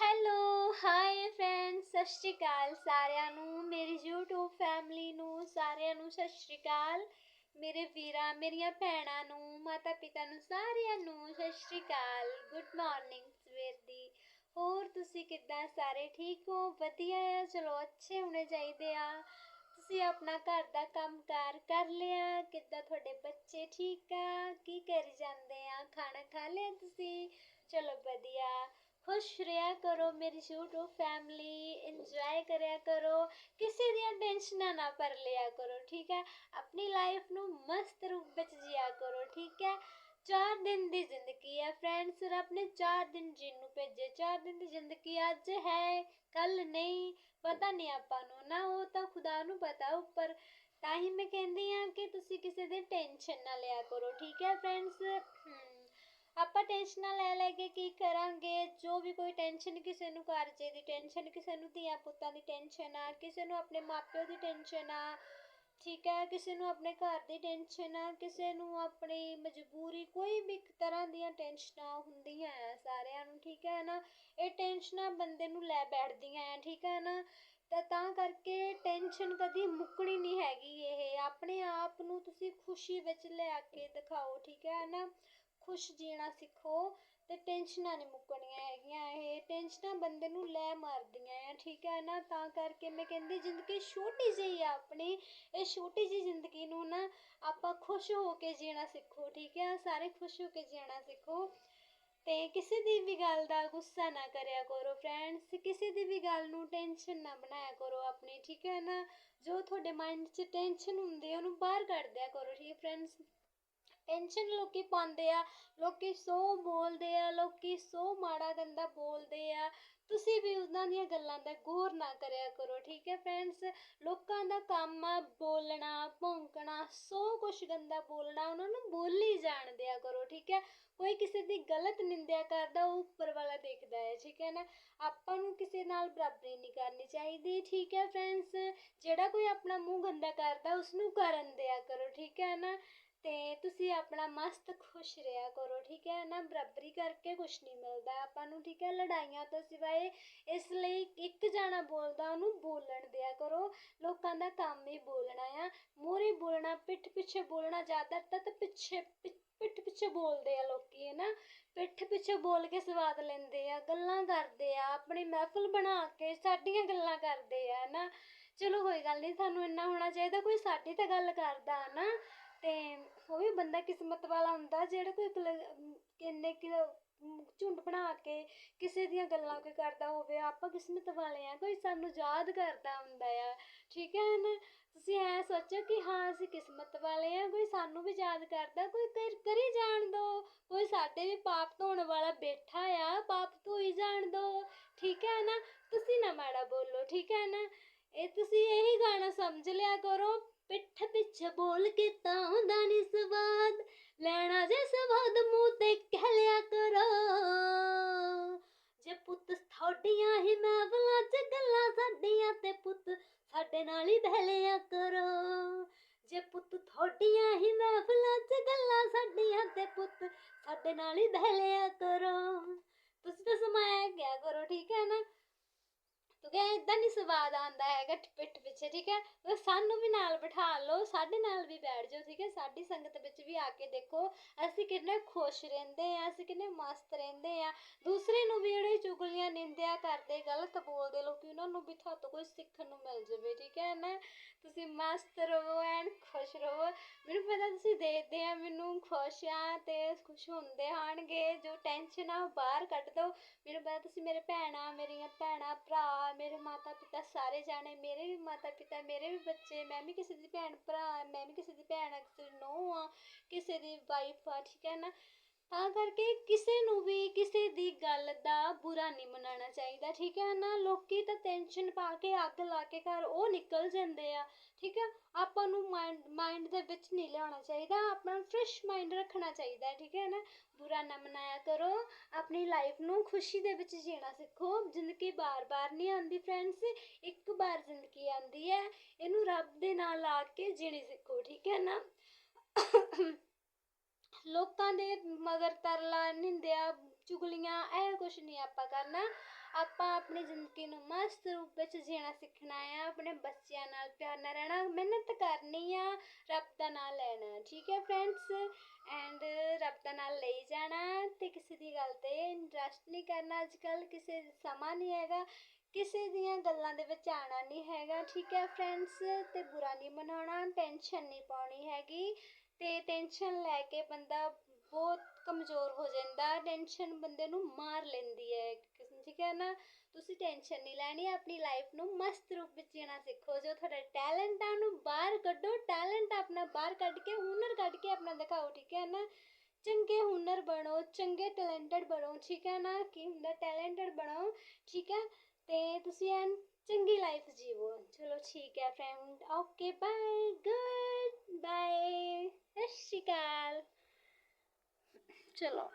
Hello hi friends ਸਤਿ ਸ਼੍ਰੀ ਅਕਾਲ ਸਾਰਿਆਂ ਨੂੰ, ਮੇਰੀ YouTube ਫੈਮਿਲੀ ਨੂੰ, ਸਾਰਿਆਂ ਨੂੰ ਸਤਿ ਸ਼੍ਰੀ ਅਕਾਲ। ਮੇਰੇ ਵੀਰਾਂ, ਮੇਰੀਆਂ ਭੈਣਾਂ ਨੂੰ, ਮਾਤਾ ਪਿਤਾ ਨੂੰ, ਸਾਰਿਆਂ ਨੂੰ ਸਤਿ ਸ਼੍ਰੀ ਅਕਾਲ ਗੁੱਡ ਮਾਰਨਿੰਗ ਸਵੇਰ ਦੀ। ਹੋਰ ਤੁਸੀਂ ਕਿੱਦਾਂ ਸਾਰੇ ਠੀਕ ਹੋ? ਵਧੀਆ ਆ, ਚਲੋ ਅੱਛੇ ਹੋਣੇ ਚਾਹੀਦੇ ਆ। ਤੁਸੀਂ ਆਪਣਾ ਘਰ ਦਾ ਕੰਮਕਾਰ ਕਰ ਲਿਆ, ਕਿੱਦਾਂ ਤੁਹਾਡੇ ਬੱਚੇ ਠੀਕ ਆ? ਕੀ ਕਰੀ ਜਾਂਦੇ ਆ? ਖਾਣਾ ਖਾ ਲਿਆ ਤੁਸੀਂ? ਚਲੋ ਵਧੀਆ। ਖੁਸ਼ ਰਿਹਾ ਕਰੋ ਮੇਰੀ YouTube ਫੈਮਿਲੀ ਇੰਜੋਏ ਕਰਿਆ ਕਰੋ, ਕਿਸੇ ਦੀਆਂ ਟੈਨਸ਼ਨਾਂ ਨਾ ਪਰ ਲਿਆ ਕਰੋ, ਠੀਕ ਹੈ? ਆਪਣੀ ਲਾਈਫ ਨੂੰ ਮਸਤ ਰੂਪ ਵਿੱਚ ਜੀਆ ਕਰੋ, ਠੀਕ ਹੈ? ਚਾਰ ਦਿਨ ਦੀ ਜ਼ਿੰਦਗੀ ਹੈ ਫਰੈਂਡਸ ਰੱਬ ਨੇ ਚਾਰ ਦਿਨ ਜੀਣ ਨੂੰ ਭੇਜੇ। ਚਾਰ ਦਿਨ ਦੀ ਜ਼ਿੰਦਗੀ ਅੱਜ ਹੈ ਕੱਲ ਨਹੀਂ, ਪਤਾ ਨਹੀਂ ਆਪਾਂ ਨੂੰ, ਨਾ ਉਹ ਤਾਂ ਖੁਦਾ ਨੂੰ ਪਤਾ, ਉੱਪਰ ਤਾਂ ਹੀ ਮੈਂ ਕਹਿੰਦੀ ਆ ਕਿ ਤੁਸੀਂ ਕਿਸੇ ਦੀ ਟੈਨਸ਼ਨ ਨਾ ਲਿਆ ਕਰੋ, ਠੀਕ ਹੈ ਫਰੈਂਡਸ ਆਪਾਂ ਟੈਨਸ਼ਨਾਂ ਲੈ ਲੈ ਕੇ ਕੀ ਕਰਾਂਗੇ? ਜੋ ਵੀ ਕੋਈ ਟੈਨਸ਼ਨ ਕਿਸੇ ਨੂੰ ਕਰਜ਼ੇ ਦੀ ਟੈਨਸ਼ਨ ਕਿਸੇ ਨੂੰ ਧੀਆਂ ਪੁੱਤਾਂ ਦੀ ਟੈਨਸ਼ਨ ਆ, ਕਿਸੇ ਨੂੰ ਆਪਣੇ ਮਾਪਿਓ ਦੀ ਟੈਨਸ਼ਨ ਆ, ਠੀਕ ਹੈ ਕਿਸੇ ਨੂੰ ਆਪਣੇ ਘਰ ਦੀ ਟੈਨਸ਼ਨ ਆ, ਕਿਸੇ ਨੂੰ ਆਪਣੀ ਮਜਬੂਰੀ, ਕੋਈ ਵੀ ਤਰ੍ਹਾਂ ਦੀਆਂ ਟੈਨਸ਼ਨਾਂ ਹੁੰਦੀਆਂ ਆ ਸਾਰਿਆਂ ਨੂੰ, ਠੀਕ ਹੈ ਨਾ? ਇਹ ਟੈਨਸ਼ਨਾਂ ਬੰਦੇ ਨੂੰ ਲੈ ਬੈਠਦੀਆਂ ਆ, ਠੀਕ ਹੈ ਨਾ? ਤਾਂ ਤਾਂ ਕਰਕੇ ਟੈਨਸ਼ਨ ਕਦੀ ਮੁੱਕਣੀ ਨਹੀਂ ਹੈਗੀ ਇਹ, ਆਪਣੇ ਆਪ ਨੂੰ ਤੁਸੀਂ ਖੁਸ਼ੀ ਵਿੱਚ ਲਿਆ ਕੇ ਦਿਖਾਓ, ਠੀਕ ਹੈ ਨਾ? ਖੁਸ਼ ਜੀਣਾ ਸਿੱਖੋ ਤੇ ਟੈਨਸ਼ਨਾਂ ਨਹੀਂ ਮੁੱਕਣੀਆਂ ਹੈਗੀਆਂ, ਇਹ ਟੈਨਸ਼ਨਾਂ ਬੰਦੇ ਨੂੰ ਲੈ ਮਾਰਦੀਆਂ ਆ, ਠੀਕ ਹੈ ਨਾ? ਤਾਂ ਕਰਕੇ ਮੈਂ ਕਹਿੰਦੀ ਜ਼ਿੰਦਗੀ ਛੋਟੀ ਜਿਹੀ ਆ ਆਪਣੀ, ਇਹ ਛੋਟੀ ਜਿਹੀ ਜ਼ਿੰਦਗੀ ਨੂੰ ਨਾ ਆਪਾਂ ਖੁਸ਼ ਹੋ ਕੇ ਜੀਣਾ ਸਿੱਖੋ, ਠੀਕ ਹੈ ਸਾਰੇ ਖੁਸ਼ ਹੋ ਕੇ ਜੀਣਾ ਸਿੱਖੋ। ਤੇ ਕਿਸੇ ਦੀ ਵੀ ਗੱਲ ਦਾ ਗੁੱਸਾ ਨਾ ਕਰਿਆ ਕਰੋ ਫਰੈਂਡਸ, ਕਿਸੇ ਦੀ ਵੀ ਗੱਲ ਨੂੰ ਟੈਨਸ਼ਨ ਨਾ ਬਣਾਇਆ ਕਰੋ ਆਪਣੀ, ਠੀਕ ਹੈ ਨਾ? ਜੋ ਤੁਹਾਡੇ ਮਾਈਂਡ 'ਚ ਟੈਨਸ਼ਨ ਹੁੰਦੀ ਹੈ ਉਹਨੂੰ ਬਾਹਰ ਕੱਢ ਦਿਆ ਕਰੋ, ਠੀਕ ਹੈ ਫਰੈਂਡਸ? ਟੈਨਸ਼ਨ ਲੋਕੀ ਪਾਉਂਦੇ ਆ, ਲੋਕੀ ਸੋ ਬੋਲਦੇ ਆ, ਲੋਕੀ ਸੋ ਮਾੜਾ ਗੰਦਾ ਬੋਲਦੇ ਆ। ਤੁਸੀਂ ਵੀ ਉਹਨਾਂ ਦੀਆਂ ਗੱਲਾਂ ਦਾ ਗੌਰ ਨਾ ਕਰਿਆ ਕਰੋ, ਠੀਕ ਹੈ ਫਰੈਂਡਸ ਲੋਕਾਂ ਦਾ ਕੰਮ ਆ, ਬੋਲਣਾ, ਭੌਂਕਣਾ, ਸੋ ਕੁਛ ਗੰਦਾ ਬੋਲਣਾ ਉਹਨਾਂ ਨੂੰ ਬੋਲੀ ਜਾਣ ਦਿਆ ਕਰੋ, ਠੀਕ ਹੈ? ਕੋਈ ਕਿਸੇ ਦੀ ਗਲਤ ਨਿੰਦਿਆ ਕਰਦਾ, ਉਹ ਉੱਪਰ ਵਾਲਾ ਦੇਖਦਾ ਹੈ, ਠੀਕ ਹੈ ਨਾ? ਆਪਾਂ ਨੂੰ ਕਿਸੇ ਨਾਲ ਬਰਾਬਰੀ ਨਹੀਂ ਕਰਨੀ ਚਾਹੀਦੀ, ਠੀਕ ਹੈ ਫਰੈਂਡਸ ਜਿਹੜਾ ਕੋਈ ਆਪਣਾ ਮੂੰਹ ਗੰਦਾ ਕਰਦਾ ਉਸ ਨੂੰ ਕਰਨ ਦਿਆ ਕਰੋ, ਠੀਕ ਹੈ ਨਾ? ਤੇ ਤੁਸੀਂ ਆਪਣਾ ਮਸਤ ਖੁਸ਼ ਰਿਹਾ ਕਰੋ, ਠੀਕ ਹੈ? ਨਾ ਬਰਾਬਰੀ ਕਰਕੇ ਕੁਝ ਨਹੀਂ ਮਿਲਦਾ। ਆਪਾਂ ਨੂੰ, ਠੀਕ ਹੈ? ਲੜਾਈਆਂ ਤੋਂ ਸਿਵਾਏ ਇਸ ਲਈ ਇੱਕ ਜਾਣਾ ਬੋਲਦਾ, ਉਹਨੂੰ ਬੋਲਣ ਦਿਆ ਕਰੋ। ਲੋਕਾਂ ਦਾ ਕੰਮ ਹੀ ਬੋਲਣਾ ਆ। ਮੂਹਰੇ ਬੋਲਣਾ, ਪਿੱਠ ਪਿੱਛੇ ਬੋਲਣਾ, ਜ਼ਿਆਦਾਤਰ ਤਾਂ ਪਿੱਛੇ ਪਿੱਠ ਪਿੱਛੇ ਬੋਲਦੇ ਆ ਲੋਕੀ, ਹੈ ਨਾ? ਪਿੱਠ ਪਿੱਛੇ ਬੋਲ ਕੇ ਸਵਾਦ ਲੈਂਦੇ ਆ, ਗੱਲਾਂ ਕਰਦੇ ਆ, ਆਪਣੀ ਮਹਿਫਲ ਬਣਾ ਕੇ ਸਾਡੀਆਂ ਗੱਲਾਂ ਕਰਦੇ ਆ ਨਾ? ਚਲੋ ਕੋਈ ਗੱਲ ਨਹੀਂ ਸਾਨੂੰ ਇੰਨਾ ਹੋਣਾ ਚਾਹੀਦਾ, ਕੋਈ ਸਾਡੀ ਤਾਂ ਗੱਲ ਕਰਦਾ ਨਾ। ਤੇ ਉਹ ਵੀ ਬੰਦਾ ਕਿਸਮਤ ਵਾਲਾ ਹੁੰਦਾ, ਜਿਹੜਾ ਕੋਈ ਕਿੰਨੇ ਕਿ ਝੁੰਡ ਬਣਾ ਕੇ ਕਿਸੇ ਦੀਆਂ ਗੱਲਾਂ ਕੋਈ ਕਰਦਾ ਹੋਵੇ, ਆਪਾਂ ਕਿਸਮਤ ਵਾਲੇ ਆ, ਕੋਈ ਸਾਨੂੰ ਯਾਦ ਕਰਦਾ ਹੁੰਦਾ ਆ। ਠੀਕ ਹੈ ਨਾ? ਤੁਸੀਂ ਐ ਸੋਚੋ ਕਿ ਹਾਂ, ਅਸੀਂ ਕਿਸਮਤ ਵਾਲੇ ਆ, ਕੋਈ ਸਾਨੂੰ ਵੀ ਯਾਦ ਕਰਦਾ, ਕੋਈ ਕਰੀ ਜਾਣ ਦੋ। ਕੋਈ ਸਾਡੇ ਵੀ ਪਾਪ ਧੋਣ ਵਾਲਾ ਬੈਠਾ ਆ, ਪਾਪ ਧੋਈ ਜਾਣ ਦੋ। ਠੀਕ ਹੈ ਨਾ? ਤੁਸੀਂ ਨਾ ਮਾੜਾ ਬੋਲੋ, ਠੀਕ ਹੈ ਨਾ? ਇਹ ਤੁਸੀਂ ਇਹੀ ਗਾਣਾ ਸਮਝ ਲਿਆ ਕਰੋ, ਪਿੱਠ ਪਿੱਛੇ ਬੋਲ ਕੇ ਤਾਂ ਹੁੰਦਾ ਨਹੀਂ ਸਵਾਦ, ਲੈਣਾ ਜੇ ਸਵਾਦ ਮੂੰਹ ਤੇ ਕਹਿ ਲਿਆ ਕਰੋ। ਜੇ ਪੁੱਤ ਤੁਹਾਡੀਆਂ ਹੀ ਮਹਿਫਲਾਂ ਚ ਗੱਲਾਂ ਸਾਡੀਆਂ ਤੇ ਪੁੱਤ ਸਾਡੇ ਨਾਲ ਹੀ ਬਹਿ ਲਿਆ ਕਰੋ। ਜੇ ਪੁੱਤ ਤੁਹਾਡੀਆਂ ਹੀ ਮਹਿਫਲਾਂ ਚ ਗੱਲਾਂ ਸਾਡੀਆਂ ਤੇ ਪੁੱਤ ਸਾਡੇ ਨਾਲ ਹੀ ਬਹਿ ਲਿਆ ਕਰੋ ਤੁਸੀਂ ਤਾਂ ਸਮਾਇਆ ਗਿਆ ਕਰੋ ਠੀਕ ਹੈ ਨਾ ਤੂੰ ਕਹੇ ਇਦਾਂ ਨਹੀਂ ਸਵਾਦ ਆਉਂਦਾ ਹੈਗਾ ਪਿੱਠ ਪਿੱਛੇ, ਠੀਕ ਹੈ? ਉਹ ਸਾਨੂੰ ਵੀ ਨਾਲ ਬਿਠਾ ਲਓ, ਸਾਡੇ ਨਾਲ ਵੀ ਬੈਠ ਜਾਓ, ਠੀਕ ਹੈ? ਸਾਡੀ ਸੰਗਤ ਵਿੱਚ ਵੀ ਆ ਕੇ ਦੇਖੋ, ਅਸੀਂ ਕਿੰਨੇ ਖੁਸ਼ ਰਹਿੰਦੇ ਆ ਅਸੀਂ ਕਿੰਨੇ ਮਸਤ ਰਹਿੰਦੇ ਆ ਦੂਸਰੇ ਨੂੰ ਵੀ ਜਿਹੜੇ ਚੁਗਲੀਆਂ, ਨਿੰਦਿਆ ਕਰਦੇ, ਗਲਤ ਬੋਲਦੇ, ਲੋਕੀ ਉਹਨਾਂ ਨੂੰ ਵੀ ਤੁਹਾਨੂੰ ਕੋਈ ਸਿੱਖਣ ਨੂੰ ਮਿਲ ਜਾਵੇ, ਠੀਕ ਹੈ ਨਾ? ਤੁਸੀਂ ਮਸਤ ਰਹੋ ਐਨ ਖੁਸ਼ ਰਹੋ। ਮੈਨੂੰ ਪਤਾ ਤੁਸੀਂ ਦੇਖਦੇ ਆ, ਮੈਨੂੰ ਖੁਸ਼ ਆ ਤੇ ਖੁਸ਼ ਹੁੰਦੇ ਹੋਣਗੇ ਜੋ ਟੈਨਸ਼ਨ ਆ ਉਹ ਬਾਹਰ ਕੱਢ ਦਿਓ। ਮੈਨੂੰ ਪਤਾ ਤੁਸੀਂ ਮੇਰੇ ਭੈਣਾਂ, ਮੇਰੀਆਂ ਭੈਣਾਂ ਮਾਤਾ ਪਿਤਾ ਸਾਰੇ ਜਾਣੇ, ਮੇਰੇ ਵੀ ਮਾਤਾ ਪਿਤਾ ਮੇਰੇ ਵੀ ਬੱਚੇ, ਮੈਂ ਵੀ ਕਿਸੇ ਦੀ ਭੈਣ ਭਰਾ ਮੈਂ ਵੀ ਕਿਸੇ ਦੀ ਭੈਣ ਆ ਕਿਸੇ ਦੀ ਨੂੰਹ ਆ, ਕਿਸੇ ਦੀ ਵਾਈਫ ਆ, ਠੀਕ ਹੈ ਨਾ? ਤਾਂ ਕਰਕੇ ਕਿਸੇ ਨੂੰ ਵੀ ਕਿਸੇ ਦੀ ਗੱਲ ਦਾ ਬੁਰਾ ਨਹੀਂ ਮਨਾਉਣਾ ਚਾਹੀਦਾ, ਠੀਕ ਹੈ ਨਾ? ਲੋਕੀ ਤਾਂ ਟੈਨਸ਼ਨ ਪਾ ਕੇ ਅੱਗ ਲਾ ਕੇ ਘਰ ਉਹ ਨਿਕਲ ਜਾਂਦੇ ਆ, ਠੀਕ ਹੈ ਆਪਾਂ ਨੂੰ ਮਾਈਂਡ ਮਾਈਂਡ ਦੇ ਵਿੱਚ ਨਹੀਂ ਲਿਆਉਣਾ ਚਾਹੀਦਾ ਆਪਣਾ ਫਰੈਸ਼ ਮਾਈਂਡ ਰੱਖਣਾ ਚਾਹੀਦਾ, ਠੀਕ ਹੈ ਨਾ? ਬੁਰਾ ਨਾ ਮਨਾਇਆ ਕਰੋ, ਆਪਣੀ ਲਾਈਫ ਨੂੰ ਖੁਸ਼ੀ ਦੇ ਵਿੱਚ ਜੀਣਾ ਸਿੱਖੋ। ਜ਼ਿੰਦਗੀ ਬਾਰ-ਬਾਰ ਨਹੀਂ ਆਉਂਦੀ ਫਰੈਂਡਸ ਇੱਕ ਵਾਰ ਜ਼ਿੰਦਗੀ ਆਉਂਦੀ ਹੈ, ਇਹਨੂੰ ਰੱਬ ਦੇ ਨਾਲ ਲਾ ਕੇ ਜੀਣੀ ਸਿੱਖੋ, ਠੀਕ ਹੈ ਨਾ? ਲੋਕਾਂ ਦੇ ਮਗਰ ਤਰਲਾ ਨਿੰਦਿਆ, ਚੁਗਲੀਆਂ, ਇਹ ਕੁਛ ਨਹੀਂ ਆਪਾਂ ਕਰਨਾ। ਆਪਾਂ ਆਪਣੀ ਜ਼ਿੰਦਗੀ ਨੂੰ ਮਸਤ ਰੂਪ ਵਿੱਚ ਜੀਣਾ ਸਿੱਖਣਾ ਆ ਆਪਣੇ ਬੱਚਿਆਂ ਨਾਲ ਪਿਆਰ ਨਾਲ ਰਹਿਣਾ, ਮਿਹਨਤ ਕਰਨੀ ਆ, ਰੱਬ ਦਾ ਨਾਮ ਲੈਣਾ, ਠੀਕ ਹੈ ਫਰੈਂਡਸ ਐਂਡ ਰੱਬ ਦਾ ਨਾਮ ਲਈ ਜਾਣਾ ਤੇ ਕਿਸੇ ਦੀ ਗੱਲ ਤੇ ਇੰਟਰਸਟ ਨਹੀਂ ਕਰਨਾ ਅੱਜ ਕੱਲ੍ਹ ਕਿਸੇ ਸਮਾਂ ਨਹੀਂ ਹੈਗਾ, ਕਿਸੇ ਦੀਆਂ ਗੱਲਾਂ ਦੇ ਵਿੱਚ ਆਉਣਾ ਨਹੀਂ ਹੈਗਾ, ਠੀਕ ਹੈ ਫਰੈਂਡਸ ਤੇ ਬੁਰਾ ਨਹੀਂ ਮਨਾਉਣਾ ਟੈਨਸ਼ਨ ਨਹੀਂ ਪਾਉਣੀ ਹੈਗੀ। ਤੇ ਟੈਨਸ਼ਨ ਲੈ ਕੇ ਬੰਦਾ ਬਹੁਤ ਕਮਜ਼ੋਰ ਹੋ ਜਾਂਦਾ ਟੈਨਸ਼ਨ ਬੰਦੇ ਨੂੰ ਮਾਰ ਲੈਂਦੀ ਹੈ, ਠੀਕ ਹੈ ਨਾ? ਤੁਸੀਂ ਟੈਨਸ਼ਨ ਨਹੀਂ ਲੈਣੀ, ਆਪਣੀ ਲਾਈਫ ਨੂੰ ਮਸਤ ਰੂਪ ਵਿੱਚ ਜੀਣਾ ਸਿੱਖੋ, ਜੋ ਤੁਹਾਡਾ ਟੈਲੈਂਟ ਆ ਉਹਨੂੰ ਬਾਹਰ ਕੱਢੋ ਟੈਲੈਂਟ ਆਪਣਾ ਬਾਹਰ ਕੱਢ ਕੇ, ਹੁਨਰ ਕੱਢ ਕੇ ਆਪਣਾ ਦਿਖਾਓ, ਠੀਕ ਹੈ ਨਾ? ਚੰਗੇ ਹੁਨਰ ਬਣੋ, ਚੰਗੇ ਟੈਲੈਂਟਡ ਬਣੋ, ਠੀਕ ਹੈ ਨਾ? ਕੀ ਹੁੰਦਾ? ਟੈਲੈਂਟਡ ਬਣੋ, ਠੀਕ ਹੈ? ਤੇ ਤੁਸੀਂ ਐਨ ਚੰਗੀ ਲਾਈਫ ਜੀਵੋ। ਚਲੋ ਠੀਕ ਹੈ friend okay bye good bye Sat Sri Akal. ਚਲੋ।